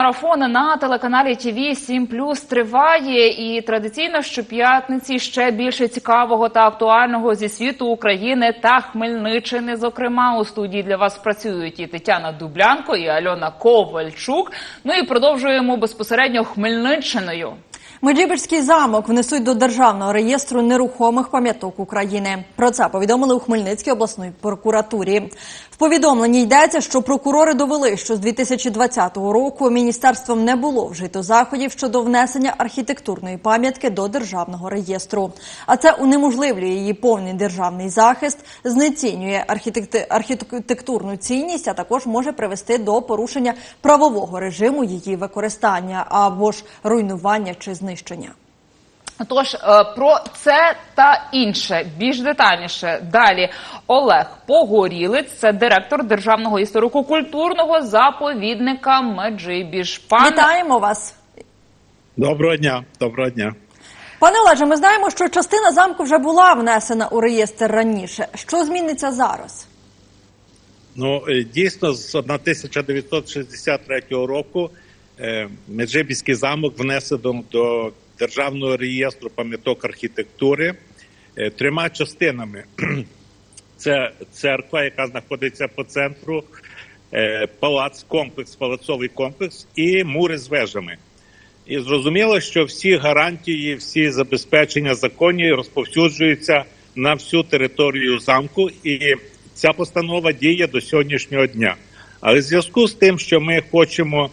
Марафон на телеканалі ТВ 7 Плюс триває, і традиційно щоп'ятниці ще більше цікавого та актуального зі світу України та Хмельниччини. Зокрема, у студії для вас працюють і Тетяна Дублянко, і Альона Ковальчук. Ну і продовжуємо безпосередньо Хмельниччиною. Меджибірський замок внесуть до державного реєстру нерухомих пам'яток України. Про це повідомили у Хмельницькій обласній прокуратурі. В повідомленні йдеться, що прокурори довели, що з 2020 року міністерством не було вжито заходів щодо внесення архітектурної пам'ятки до державного реєстру. А це унеможливлює її повний державний захист, знецінює архітектурну цінність, а також може привести до порушення правового режиму її використання або ж руйнування чи знищення. Тож е, про це та інше більш детальніше далі. Олег Погорілець, це директор державного історико-культурного заповідника Меджибіж. Пане Вітаємо вас. Доброго дня, доброго дня. Пане Олеже, ми знаємо, що частина замку вже була внесена у реєстр раніше. Що зміниться зараз? Ну е, дійсно, з 1963 року Меджибіський замок внесено до державного реєстру пам'яток архітектури е, трьома частинами: це церква, яка знаходиться по центру, е, палац, комплекс, палацовий комплекс і мури з вежами. І зрозуміло, що всі гарантії, всі забезпечення законні розповсюджуються на всю територію замку, і ця постанова діє до сьогоднішнього дня. Але в зв'язку з тим, що ми хочемо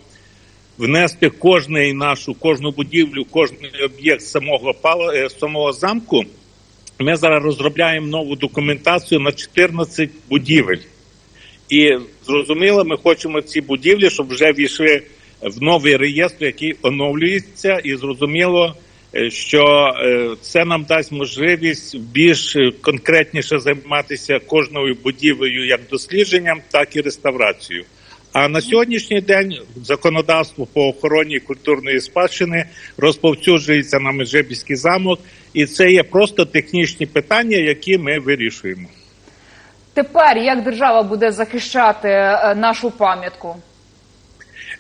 внести кожний нашу, кожну будівлю, кожний об'єкт самого пала- е, самого замку, ми зараз розробляємо нову документацію на 14 будівель. І зрозуміло, ми хочемо ці будівлі, щоб вже війшли в новий реєстр, який оновлюється, і зрозуміло, е, що е, це нам дасть можливість більш конкретніше займатися кожною будівлею як дослідженням, так і реставрацією. А на сьогоднішній день законодавство по охороні культурної спадщини розповсюджується на Межибіський замок, і це є просто технічні питання, які ми вирішуємо. тепер як держава буде захищати е, нашу пам'ятку?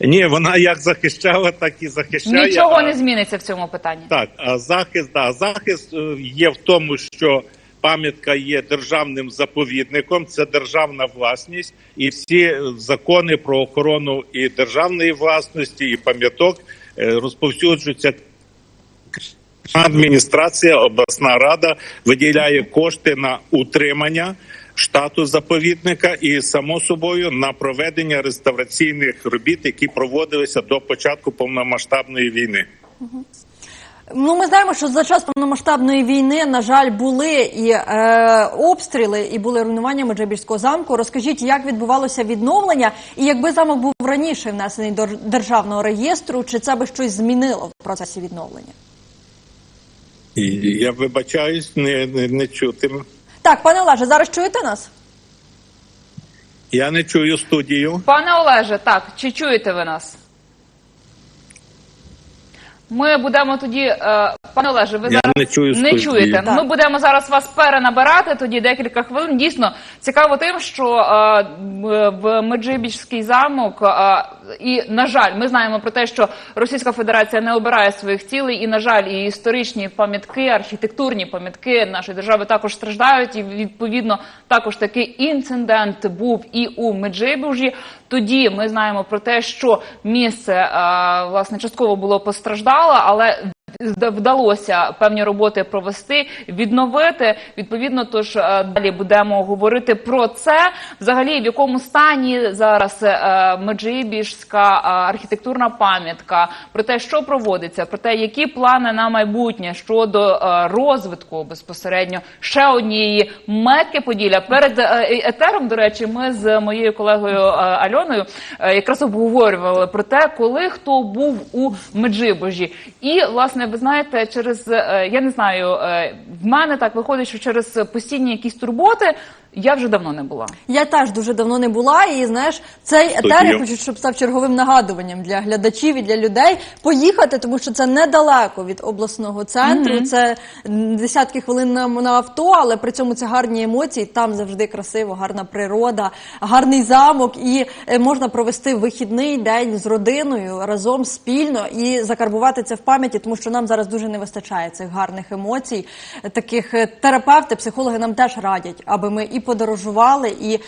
Ні, вона як захищала, так і захищає. Нічого не зміниться в цьому питанні. Так, а захист, да, захист е, є в тому, що пам'ятка є державним заповідником, це державна власність, і всі закони про охорону і державної власності, і пам'яток е, розповсюджуються. Адміністрація, обласна рада виділяє кошти на утримання штату заповідника і само собою на проведення реставраційних робіт, які проводилися до початку повномасштабної війни. Ну, ми знаємо, що за час повномасштабної війни, на жаль, були і е, обстріли, і були руйнування Меджибірського замку. Розкажіть, як відбувалося відновлення, і якби замок був раніше внесений до державного реєстру, чи це би щось змінило в процесі відновлення? Я вибачаюсь, не, не, не чути. Так, пане Олеже, зараз чуєте нас? Я не чую студію. Пане Олеже, так, чи чуєте ви нас? Ми будемо тоді, е, пане Олеже, ви Я зараз не чую не чуєте. Так. Ми будемо зараз вас перенабирати тоді декілька хвилин. Дійсно цікаво тим, що е, в Меджибіжський замок, е, і на жаль, ми знаємо про те, що Російська Федерація не обирає своїх цілей, і на жаль, і історичні пам'ятки, архітектурні пам'ятки нашої держави також страждають. І відповідно також такий інцидент був і у Меджибужі. Тоді ми знаємо про те, що місце е, власне частково було постраждало, але вда- вдалося певні роботи провести, відновити. Відповідно, тож е, далі будемо говорити про це. Взагалі, в якому стані зараз е, Меджибіжська е, архітектурна пам'ятка, про те, що проводиться, про те, які плани на майбутнє щодо розвитку безпосередньо ще однієї метки Поділля. Перед етером, до речі, ми з моєю колегою Альоною якраз обговорювали про те, коли хто був у Меджибожі. І власне, ви знаєте, через е, я не знаю, е, в мене так виходить, що через постійні якісь турботи Я вже давно не була. Я теж дуже давно не була, і знаєш, цей етер я хочу, щоб став черговим нагадуванням для глядачів і для людей поїхати, тому що це недалеко від обласного центру. Це десятки хвилин на, на авто, але при цьому це гарні емоції. Там завжди красиво, гарна природа, гарний замок, і е, можна провести вихідний день з родиною разом спільно і закарбувати це в пам'яті, тому що нам зараз дуже не вистачає цих гарних емоцій. Таких е, терапевти, психологи нам теж радять, аби ми і подорожували, і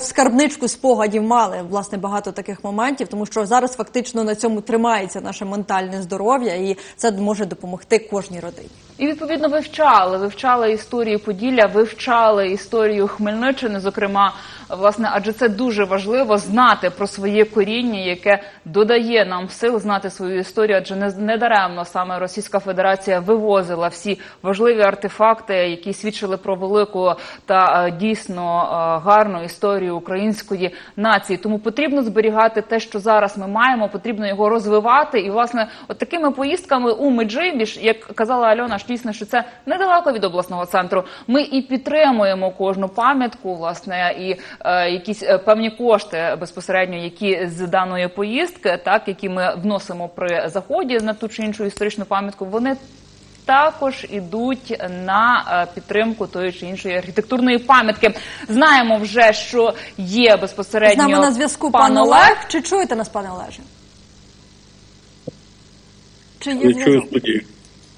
скарбничку спогадів мали власне багато таких моментів, тому що зараз фактично на цьому тримається наше ментальне здоров'я, і це може допомогти кожній родині. І відповідно вивчали, вивчали історію Поділля, вивчали історію Хмельниччини, зокрема, власне, адже це дуже важливо знати про своє коріння, яке додає нам сил знати свою історію. Адже не, не даремно саме Російська Федерація вивозила всі важливі артефакти, які свідчили про велику та е, дійсно е, гарну історію української нації. Тому потрібно зберігати те, що зараз ми маємо, потрібно його розвивати. І власне, от такими поїздками у Меджибіж, як казала Альона, ж дійсно, що це недалеко від обласного центру. Ми і підтримуємо кожну пам'ятку, власне, і е, якісь е, певні кошти безпосередньо, які з даної поїздки, так які ми вносимо при заході на ту чи іншу історичну пам'ятку, вони. Також ідуть на е, підтримку тої чи іншої архітектурної пам'ятки. Знаємо вже, що є З безпосередньо нами на зв'язку пан Олег. Чи чуєте нас, пане Олеже? Чи є чую зв'язок?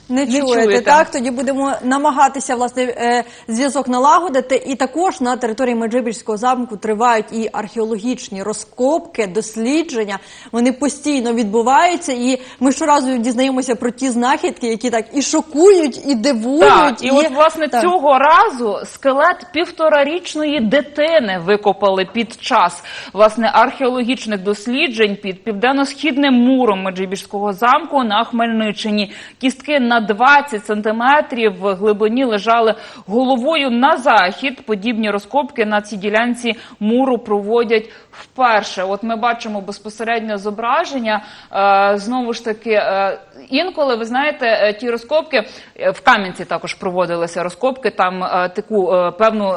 Не Не чуєте, чуєте. так? Тоді будемо намагатися власне е, зв'язок налагодити. І також на території Меджибіжського замку тривають і археологічні розкопки, дослідження. Вони постійно відбуваються, і ми щоразу дізнаємося про ті знахідки, які так і шокують, і дивують. Так, і от власне так. цього разу скелет півторарічної дитини викопали під час власне археологічних досліджень під південно-східним муром Меджибіжського замку на Хмельниччині. Кістки на 20 сантиметрів в глибині лежали головою на захід. Подібні розкопки на цій ділянці муру проводять вперше. От ми бачимо безпосередньо зображення. Е, знову ж таки, е, інколи ви знаєте, е, ті розкопки в Кам'янці також проводилися розкопки. Там таку певну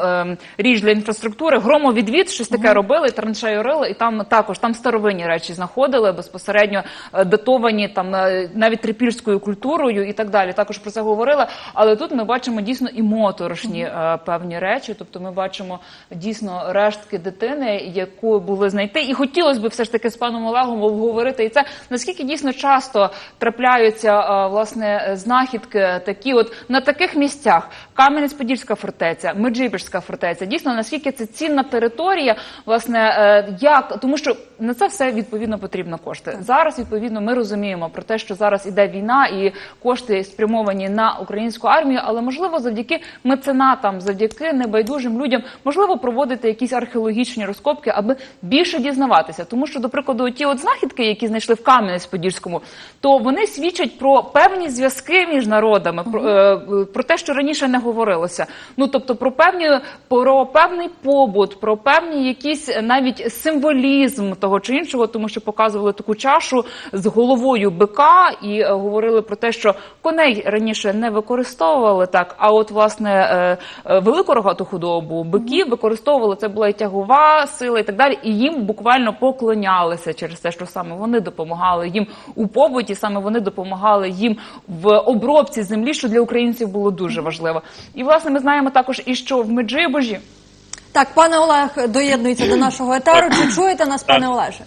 річ для інфраструктури, громовідвід, щось таке робили, траншею рили, і там також там старовинні речі знаходили безпосередньо датовані там навіть трипільською культурою і так далі. Також про це говорили. Але тут ми бачимо дійсно і моторошні е, певні речі. Тобто, ми бачимо дійсно рештки дитини, яку були знайти. І хотілося б все ж таки з паном Олегом обговорити і це наскільки дійсно часто трапляються е, власне знахідки такі, от на таких місцях Кам'янець-Подільська фортеця, Меджибіжська фортеця. Дійсно, наскільки це цінна територія, власне, е, як тому, що на це все відповідно потрібно кошти. Зараз відповідно ми розуміємо про те, що зараз іде війна і кошти спрямовані на українську армію, але можливо завдяки меценатам, завдяки небайдужим людям, можливо, проводити якісь археологічні розкопки, аби більше дізнаватися. Тому що, до прикладу, ті от знахідки, які знайшли в Кам'янець-Подільському, то вони свідчать про певні зв'язки між народами, про, е, про те, що раніше не говорилося. Ну тобто про певні про певний побут, про певні якісь е, навіть символізм того чи іншого, тому що показували таку чашу з головою бика і е, говорили про те, що коней раніше не використовували так. А от власне е, е, велику рогату худобу биків використовували. Це була і тягова сила, і так далі. І їм буквально поклонялися через те, що саме вони допомагали їм у побуті, саме вони допомагали їм в обробці землі, що для українців було дуже важливо. І власне ми знаємо також і що в Меджибожі. Так, пане Олег доєднується до нашого етеру. Чи чуєте нас, пане Олеже?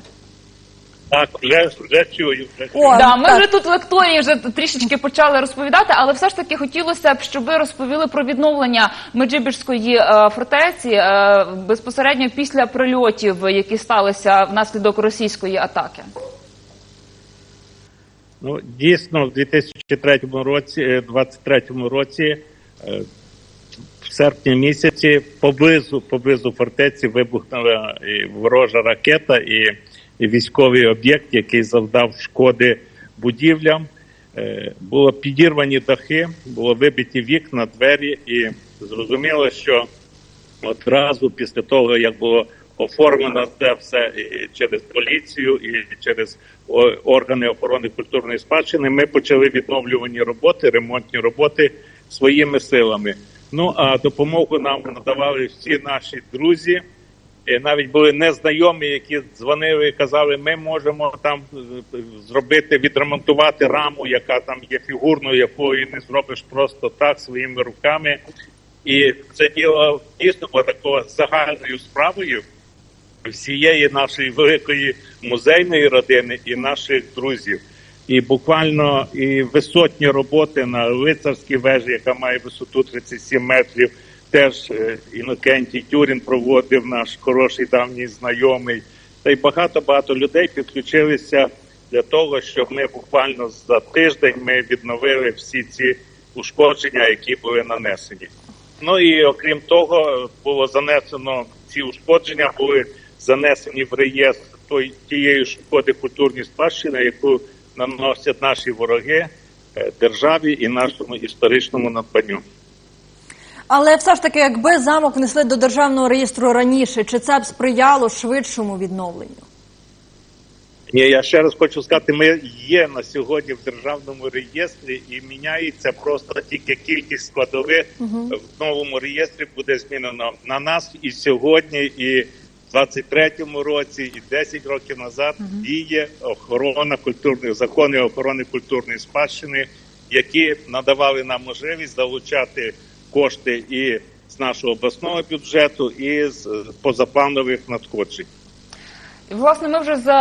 Так, вже, вже чую. Вже чую. О, Да, ми так. вже тут лекторії вже трішечки почали розповідати, але все ж таки хотілося б, щоб ви розповіли про відновлення Меджибіжської е, фортеці е, безпосередньо після прильотів, які сталися внаслідок російської атаки. Ну, дійсно, в 2003 році, е, 23 році, е, в серпні місяці, поблизу, поблизу фортеці вибухнула і ворожа ракета і військовий об'єкт, який завдав шкоди будівлям. Е, Було підірвані дахи, було вибиті вікна, двері, і зрозуміло, що одразу після того, як було оформлено це все і через поліцію і через органи охорони культурної спадщини, ми почали відновлювані роботи, ремонтні роботи своїми силами. Ну а допомогу нам надавали всі наші друзі. І навіть були незнайомі, які дзвонили і казали, ми можемо там е, зробити, відремонтувати раму, яка там є фігурною, якою не зробиш просто так своїми руками. І це діло дійсно було такою загальною справою всієї нашої великої музейної родини і наших друзів. І буквально і висотні роботи на лицарській вежі, яка має висоту 37 метрів. Теж е, Інокентій Тюрін проводив наш хороший давній знайомий. Та й багато багато людей підключилися для того, щоб ми буквально за тиждень ми відновили всі ці ушкодження, які були нанесені. Ну і окрім того, було занесено ці ушкодження, були занесені в реєстр той тієї шкоди культурної спадщини, яку наносять наші вороги е, державі і нашому історичному надбанню. Але все ж таки, якби замок внесли до державного реєстру раніше, чи це б сприяло швидшому відновленню? Ні, я ще раз хочу сказати, ми є на сьогодні в державному реєстрі і міняється просто тільки кількість складових. В новому реєстрі буде змінено на нас і сьогодні, і в 23-му році, і 10 років назад діє охорона культурних закони охорони культурної спадщини, які надавали нам можливість залучати кошти і з нашого обласного бюджету, і з позапланових надходжень. Власне, ми вже за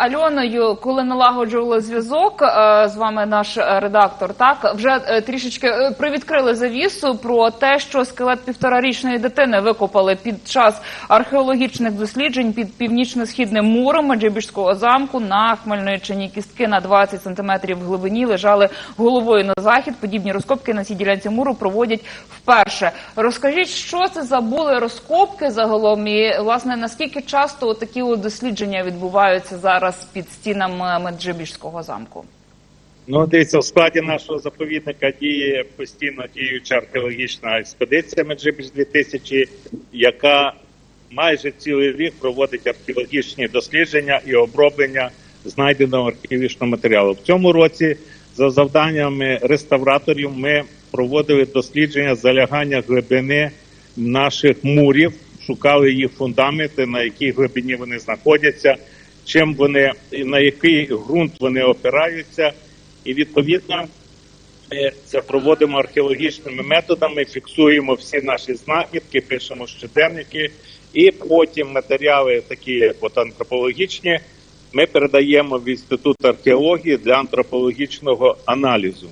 Альоною, коли налагоджували зв'язок е, з вами, наш е, редактор, так вже е, трішечки привідкрили завісу про те, що скелет півторарічної дитини викопали під час археологічних досліджень під північно-східним муром Меджибіжського замку на Хмельниччині. Кістки на 20 сантиметрів в глибині лежали головою на захід. Подібні розкопки на цій ділянці муру проводять вперше. Розкажіть, що це за були розкопки загалом, і власне наскільки часто такі от дослідження відбуваються зараз під стінами Меджибіжського замку? Ну, дивіться, в складі нашого заповідника діє постійно діюча археологічна експедиція Меджибіж 2000, яка майже цілий рік проводить археологічні дослідження і оброблення знайденого археологічного матеріалу. В цьому році, за завданнями реставраторів, ми проводили дослідження залягання глибини наших мурів, шукали їх фундаменти, на якій глибині вони знаходяться, чим вони на який ґрунт вони опираються. І відповідно ми це проводимо археологічними методами, фіксуємо всі наші знахідки, пишемо щоденники, і потім матеріали, такі як от антропологічні, ми передаємо в інститут археології для антропологічного аналізу.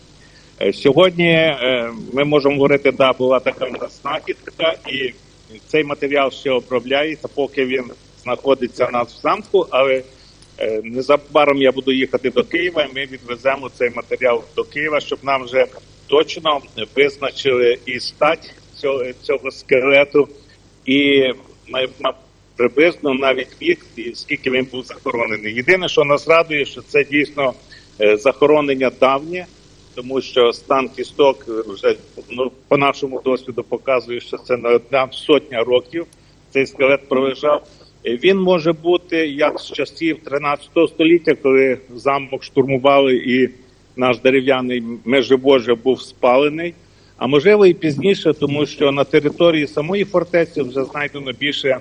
Е, Сьогодні е, ми можемо говорити, да, була така знахідка, і цей матеріал ще обробляється, поки він знаходиться у нас в замку, але Е, Незабаром я буду їхати до Києва. і Ми відвеземо цей матеріал до Києва, щоб нам вже точно визначили і стать цього, цього скелету, і приблизно навіть вік, і скільки він був захоронений. Єдине, що нас радує, що це дійсно е, захоронення давнє, тому що стан кісток е, вже ну, по нашому досвіду показує, що це на одна сотня років. Цей скелет пролежав. Він може бути як з часів 13 століття, коли замок штурмували і наш дерев'яний межибожжя був спалений. А можливо і пізніше, тому що на території самої фортеці вже знайдено більше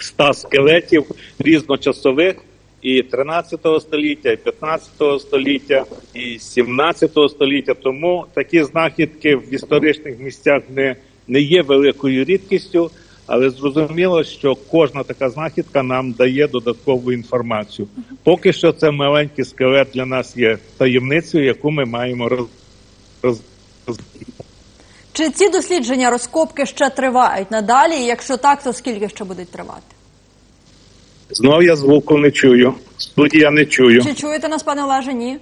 ста скелетів різночасових і 13 століття, і 15 століття, і 17 століття. Тому такі знахідки в історичних місцях не, не є великою рідкістю. Але зрозуміло, що кожна така знахідка нам дає додаткову інформацію. Поки що це маленький скелет для нас є таємницею, яку ми маємо роз, роз, Чи ці дослідження розкопки ще тривають надалі? Якщо так, то скільки ще будуть тривати? Знов я звуку не чую. Студія не чую. Чи чуєте нас, пане Олеже? Ні?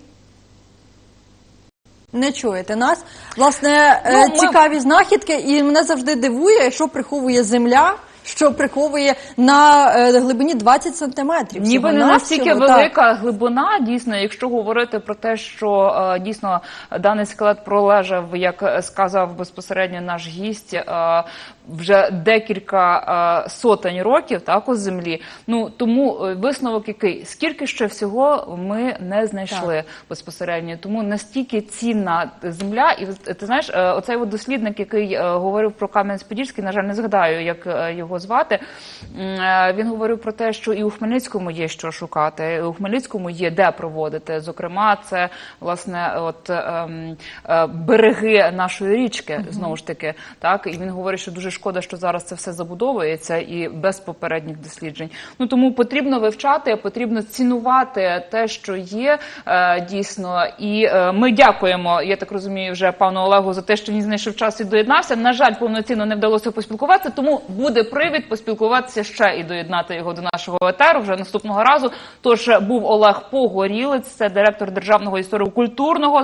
Не чуєте нас. Власне, е, Ну, ми- цікаві знахідки, і мене завжди дивує, що приховує земля, що приховує на е, глибині 20 сантиметрів. Ніби не настільки велика глибина, дійсно, якщо говорити про те, що е, дійсно даний скелет пролежав, як сказав безпосередньо наш гість, е, вже декілька е, сотень років так у землі. Ну тому е, висновок який скільки ще всього ми не знайшли безпосередньо. Тому настільки цінна земля, і ти знаєш, е, оцей от дослідник, який е, говорив про Кам'янець-Подільський, на жаль, не згадаю, як е, його звати. Е, Він говорив про те, що і у Хмельницькому є що шукати, і у Хмельницькому є де проводити. Зокрема, це власне от ем, е, береги нашої річки, знову ж таки. Так і він говорить, що дуже шкода, що зараз це все забудовується і без попередніх досліджень. Ну тому потрібно вивчати, потрібно цінувати те, що є е, дійсно. І е, ми дякуємо. Я так розумію, вже пану Олегу за те, що він знайшов час і доєднався. На жаль, повноцінно не вдалося поспілкуватися, тому буде привід поспілкуватися ще і доєднати його до нашого етеру вже наступного разу. Тож був Олег Погорілець, це директор державного історико-культурного